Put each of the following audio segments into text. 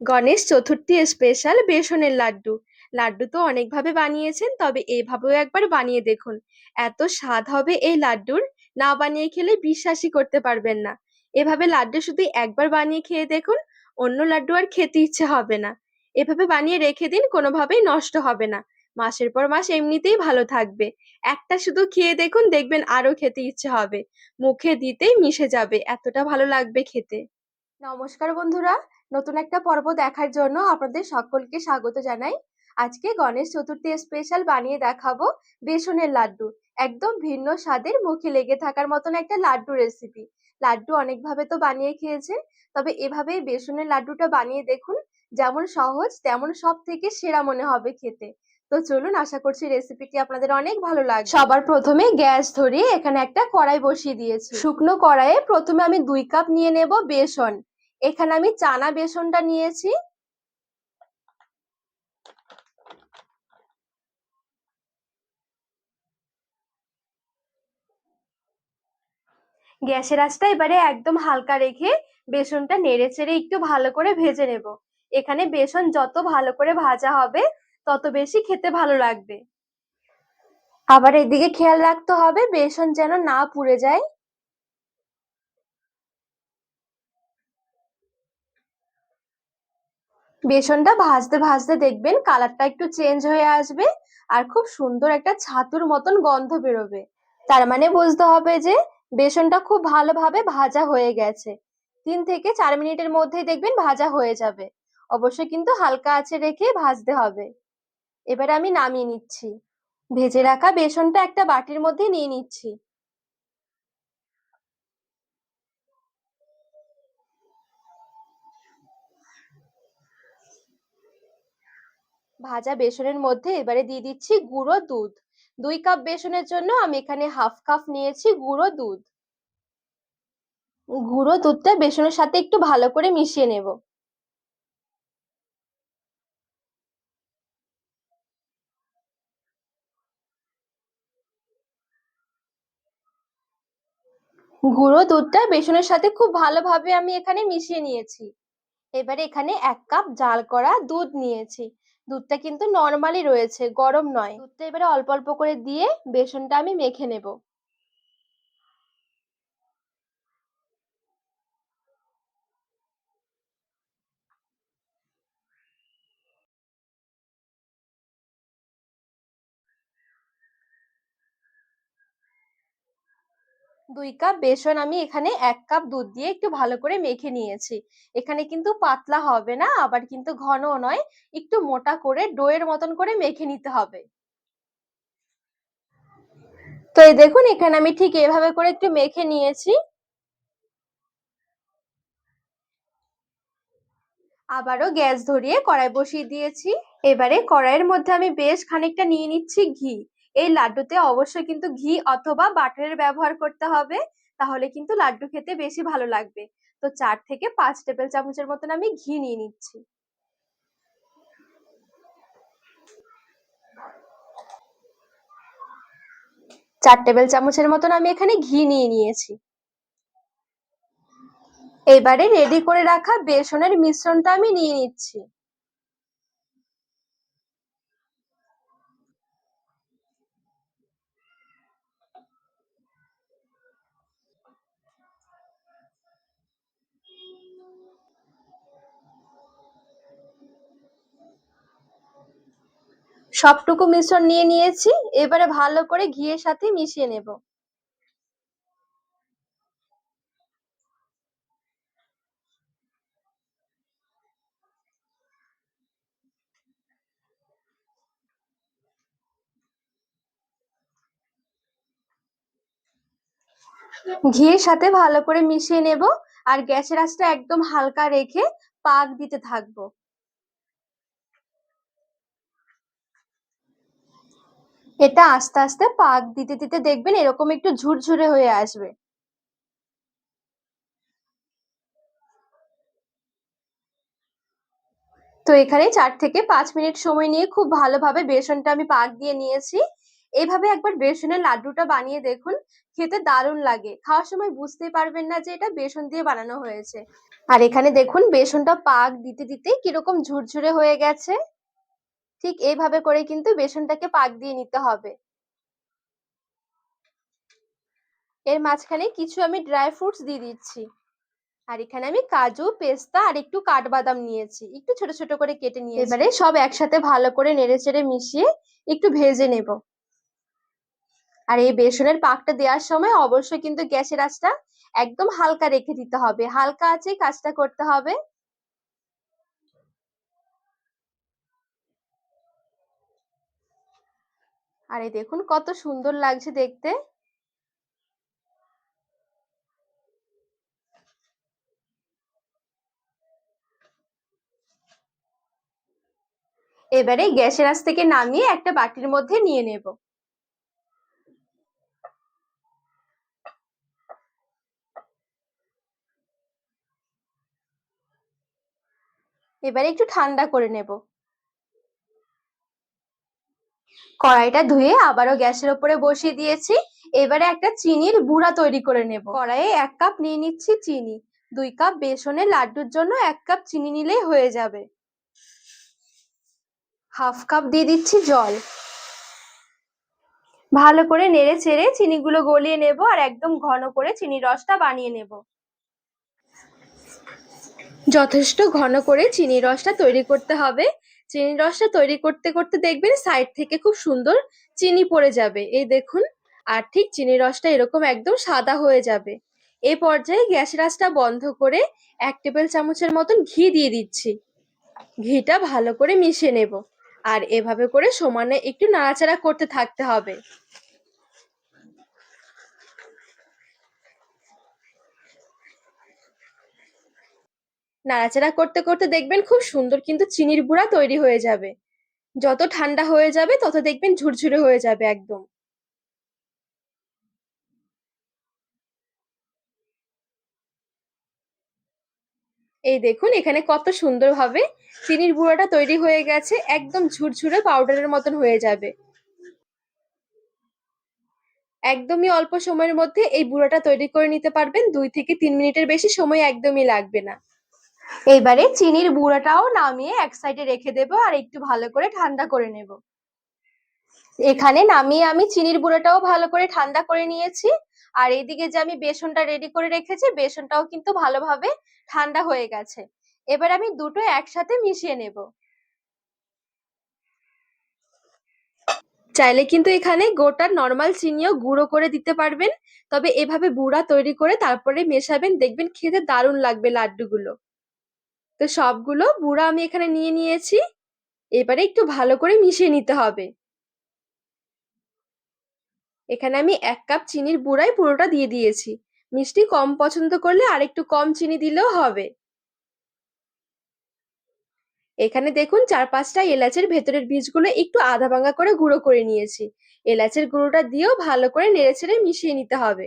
Ganesh Chaturthi special বেসনের লাড্ডু। লাড্ডু তো অনেকভাবে বানিয়েছেন, তবে এইভাবেও একবার বানিয়ে দেখুন। এত স্বাদ হবে এই লাড্ডুর, না বানিয়ে খেলে বিশ্বাসই করতে পারবেন না। এভাবে লাড্ডু শুধু একবার বানিয়ে খেয়ে দেখুন, অন্য লাড্ডু আর খেতে ইচ্ছে হবে না। এভাবে বানিয়ে রেখে দিন, কোনোভাবেই নষ্ট হবে না। মাসের পর মাস এমনিতেই ভালো থাকবে। একটা শুধু খেয়ে দেখুন, দেখবেন আরও খেতে ইচ্ছে হবে। মুখে দিতেই মিশে যাবে, এতটা ভালো লাগবে খেতে। নমস্কার বন্ধুরা নতুন একটা পর্ব দেখার জন্য আপনাদের সকলকে স্বাগত জানাই। আজকে গণেশ চতুর্থী স্পেশাল বানিয়ে দেখাবো বেসনের লাড্ডু। একদম ভিন্ন স্বাদের, মুখে লেগে থাকার মতন একটা লাড্ডু রেসিপি লাড্ডু অনেকভাবে তো বানিয়ে খেয়েছেন, তবে এভাবে বেসনের লাড্ডুটা বানিয়ে দেখুন, যেমন সহজ, তেমন সব থেকে সেরা মনে হবে খেতে। তো চলুন, আশা করছি রেসিপিটি আপনাদের অনেক ভালো লাগবে। সবার প্রথমে গ্যাস ধরিয়ে এখানে একটা কড়াই বসিয়ে দিয়েছি। শুকনো কড়াইয়ে প্রথমে আমি দুই কাপ নিয়ে নেব বেসন। এখানে আমি চানা বেসনটা নিয়েছি। গ্যাসের আঁচটা এবারে একদম হালকা রেখে বেসনটা নেড়ে চেড়ে একটু ভালো করে ভেজে নেব। এখানে বেসন যত ভালো করে ভাজা হবে, তত বেশি খেতে ভালো লাগবে। আবার এদিকে খেয়াল রাখতে হবে, বেসন যেন না পুড়ে যায়। বেসনটা ভাজতে ভাজতে দেখবেন কালারটা একটু চেঞ্জ হয়ে আসবে আর খুব সুন্দর একটা ছাতুর মতন গন্ধ বেরোবে। তার মানে বুঝতে হবে যে বেসনটা খুব ভালোভাবে ভাজা হয়ে গেছে। তিন থেকে চার মিনিটের মধ্যেই দেখবেন ভাজা হয়ে যাবে। অবশ্যই কিন্তু হালকা আছে রেখে ভাজতে হবে। এবারে আমি নামিয়ে নিচ্ছি। ভেজে রাখা বেসনটা একটা বাটির মধ্যে নিয়ে নিচ্ছি। ভাজা বেসনের মধ্যে এবারে দিয়ে দিচ্ছি গুঁড়ো দুধ। দুই কাপ বেসনের জন্য আমি এখানে হাফ কাপ নিয়েছি গুঁড়ো দুধ। গুঁড়ো দুধটা বেসনের সাথে একটু ভালো করে মিশিয়ে নেব। গুঁড়ো দুধটা বেসনের সাথে খুব ভালোভাবে আমি এখানে মিশিয়ে নিয়েছি। এবারে এখানে এক কাপ জাল করা দুধ নিয়েছি। দুধটা কিন্তু নর্মালি রয়েছে, গরম নয়। দুধটা এবারে অল্প অল্প করে দিয়ে বেসনটা আমি মেখে নেব। দুই কাপ বেসন আমি এখানে এক কাপ দুধ দিয়ে একটু ভালো করে মেখে নিয়েছি। এখানে কিন্তু পাতলা হবে না, আবার কিন্তু ঘনও নয়। একটু মোটা করে ডোয়ের মতন করে মেখে নিতে হবে। তো এই দেখুন, এখানে আমি ঠিক এভাবে করে একটু মেখে নিয়েছি। আবারও গ্যাস ধরিয়ে কড়াই বসিয়ে দিয়েছি। এবারে কড়াইয়ের মধ্যে আমি বেশ খানিকটা নিয়ে নিচ্ছি ঘি। এই লাড্ডুতে অবশ্যই কিন্তু ঘি অথবা বাটারের ব্যবহার করতে হবে। তাহলে কিন্তু লাড্ডু খেতে বেশি ভালো লাগবে। তো চার থেকে পাঁচ টেবিল চামচের মতন আমি ঘি নিয়ে নিচ্ছি। চার টেবিল চামচের মতন আমি এখানে ঘি নিয়ে নিয়েছি। এবারে রেডি করে রাখা বেসনের মিশ্রণটা আমি নিয়ে নিচ্ছি। সবটুকু মিশ্রণ নিয়ে নিয়েছি, এবারে ভালো করে ঘিয়ের সাথে মিশিয়ে নেব। ঘিয়ের সাথে ভালো করে মিশিয়ে নেব, আর গ্যাসের আঁচটা একদম হালকা রেখে পাক দিতে থাকব। এটা আস্তে আস্তে পাক দিতে দিতে দেখবেন এরকম একটু ঝুরঝুরে হয়ে আসবে। তো এখানে চার থেকে পাঁচ মিনিট সময় নিয়ে খুব ভালোভাবে বেসনটা আমি পাক দিয়ে নিয়েছি। এইভাবে একবার বেসনের লাড্ডুটা বানিয়ে দেখুন, খেতে দারুণ লাগে। খাওয়ার সময় বুঝতেই পারবেন না যে এটা বেসন দিয়ে বানানো হয়েছে। আর এখানে দেখুন, বেসনটা পাক দিতে দিতে কীরকম ঝুরঝুরে হয়ে গেছে। ঠিক এইভাবে করে কিন্তু বেসনটাকে পাক দিয়ে নিতে হবে। এর মাঝখানে কিছু আমি ড্রাই ফ্রুটস দিয়ে দিচ্ছি। আর এখানে আমি কাজু, পেস্তা আর একটু কাঠবাদাম নিয়েছি। একটু ছোট ছোট করে কেটে নিয়ে এবারে সব একসাথে ভালো করে নেড়ে চেড়ে মিশিয়ে একটু ভেজে নেব। আর এই বেসনের পাকটা দেওয়ার সময় অবশ্যই কিন্তু গ্যাসের আঁচটা একদম হালকা রেখে দিতে হবে। হালকা আছে কাজটা করতে হবে। আর দেখুন, কত সুন্দর লাগছে দেখতে। এবারে গ্যাসের আঁচ থেকে নামিয়ে একটা বাটির মধ্যে নিয়ে নেব। এবারে একটু ঠান্ডা করে নেব। কড়াইটা ধুয়ে আবারও গ্যাসের উপরে বসিয়ে দিয়েছি। এবারে একটা চিনির গুঁড়া তৈরি করে নেব। কড়াইয়ে এক কাপ নিয়ে নিচ্ছি চিনি। দুই কাপ বেসনের লাড্ডুর জন্য এক কাপ চিনি নিলেই হয়ে যাবে। হাফ কাপ দিয়ে দিচ্ছি জল। ভালো করে নেড়ে চেড়ে চিনিগুলো গলিয়ে নেব আর একদম ঘন করে চিনির রসটা বানিয়ে নেব। যথেষ্ট ঘন করে চিনির রসটা তৈরি করতে হবে। চিনির রসটা তৈরি করতে করতে দেখবেন সাইড থেকে খুব সুন্দর চিনি পড়ে যাবে। এই দেখুন, আর ঠিক চিনির রসটা এরকম একদম সাদা হয়ে যাবে। এ পর্যায়ে গ্যাসের রাসটা বন্ধ করে এক টেবিল চামচের মতন ঘি দিয়ে দিচ্ছি। ঘিটা ভালো করে মিশে নেব। আর এভাবে করে সমানে একটু নাড়াচাড়া করতে থাকতে হবে। নাড়াচাড়া করতে করতে দেখবেন খুব সুন্দর কিন্তু চিনির গুঁড়া তৈরি হয়ে যাবে। যত ঠান্ডা হয়ে যাবে, তত দেখবেন ঝুরঝুরে হয়ে যাবে একদম। এই দেখুন, এখানে কত সুন্দরভাবে চিনির গুঁড়োটা তৈরি হয়ে গেছে, একদম ঝুরঝুরে পাউডারের মতন হয়ে যাবে। একদমই অল্প সময়ের মধ্যে এই বুড়োটা তৈরি করে নিতে পারবেন, দুই থেকে তিন মিনিটের বেশি সময় একদমই লাগবে না। এবারে চিনির বুড়াটাও নামিয়ে এক সাইডে রেখে দেবো আর একটু ভালো করে ঠান্ডা করে নেব। এখানে নামিয়ে আমি চিনির বুড়োটাও ভালো করে ঠান্ডা করে নিয়েছি। আর এইদিকে যে আমি বেসনটা রেডি করে রেখেছি, বেসনটাও কিন্তু ভালোভাবে ঠান্ডা হয়ে গেছে। এবার আমি দুটো একসাথে মিশিয়ে নেব। চাইলে কিন্তু এখানে গোটা নর্মাল চিনিও গুঁড়ো করে দিতে পারবেন। তবে এভাবে বুড়া তৈরি করে তারপরে মেশাবেন, দেখবেন খেতে দারুণ লাগবে লাড্ডুগুলো। তো সবগুলো বুড়া আমি এখানে নিয়ে নিয়েছি। এবারে একটু ভালো করে মিশিয়ে নিতে হবে। এখানে আমি এক কাপ চিনির বুড়াই পুরোটা দিয়ে দিয়েছি। মিষ্টি কম পছন্দ করলে আর একটু কম চিনি দিলেও হবে। এখানে দেখুন চার পাঁচটা এলাচের ভেতরের বীজগুলো একটু আধা ভাঙা করে গুঁড়ো করে নিয়েছি। এলাচের গুঁড়োটা দিয়েও ভালো করে নেড়েচেড়ে মিশিয়ে নিতে হবে।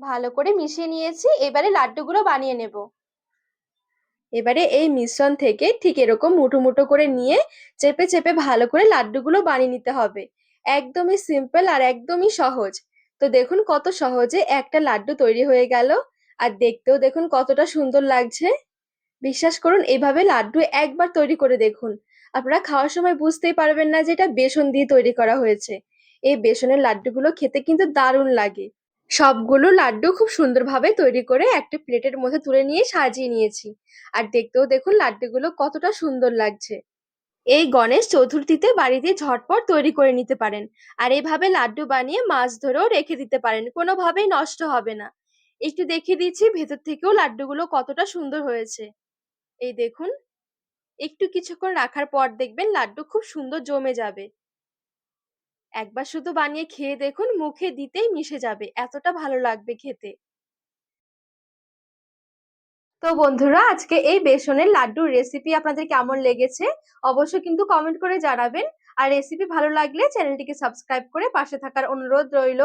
ভালো করে মিশিয়ে নিয়েছি। এবারে লাড্ডুগুলো বানিয়ে নেব। এবারে এই মিশ্রণ থেকে ঠিক এরকম মুঠো মুঠো করে নিয়ে চেপে চেপে ভালো করে লাড্ডুগুলো বানিয়ে নিতে হবে। একদমই সিম্পল আর একদমই সহজ। তো দেখুন কত সহজে একটা লাড্ডু তৈরি হয়ে গেল। আর দেখতেও দেখুন কতটা সুন্দর লাগছে। বিশ্বাস করুন, এভাবে লাড্ডু একবার তৈরি করে দেখুন। আপনারা খাওয়ার সময় বুঝতেই পারবেন না যে এটা বেসন দিয়ে তৈরি করা হয়েছে। এই বেসনের লাড্ডুগুলো খেতে কিন্তু দারুণ লাগে। সবগুলো লাড্ডু খুব সুন্দরভাবে তৈরি করে একটা প্লেটের মধ্যে তুলে নিয়ে সাজিয়ে নিয়েছি। আর দেখতেও দেখুন লাড্ডুগুলো কতটা সুন্দর লাগছে। এই গণেশ চতুর্থীতে বাড়িতে ঝটপট তৈরি করে নিতে পারেন। আর এভাবে লাড্ডু বানিয়ে মাছ ধরেও রেখে দিতে পারেন, কোনোভাবেই নষ্ট হবে না। একটু দেখিয়ে দিচ্ছি ভেতর থেকেও লাড্ডুগুলো কতটা সুন্দর হয়েছে। এই দেখুন, একটু কিছুক্ষণ রাখার পর দেখবেন লাড্ডু খুব সুন্দর জমে যাবে। একবার শুধু বানিয়ে খেয়ে দেখুন, মুখে দিতেই মিশে যাবে। এতটা ভালো লাগবে খেতে। তো বন্ধুরা, আজকে এই বেসনের লাড্ডুর রেসিপি আপনাদের কেমন লেগেছে অবশ্যই কিন্তু কমেন্ট করে জানাবেন। আর রেসিপি ভালো লাগলে চ্যানেলটিকে সাবস্ক্রাইব করে পাশে থাকার অনুরোধ রইল।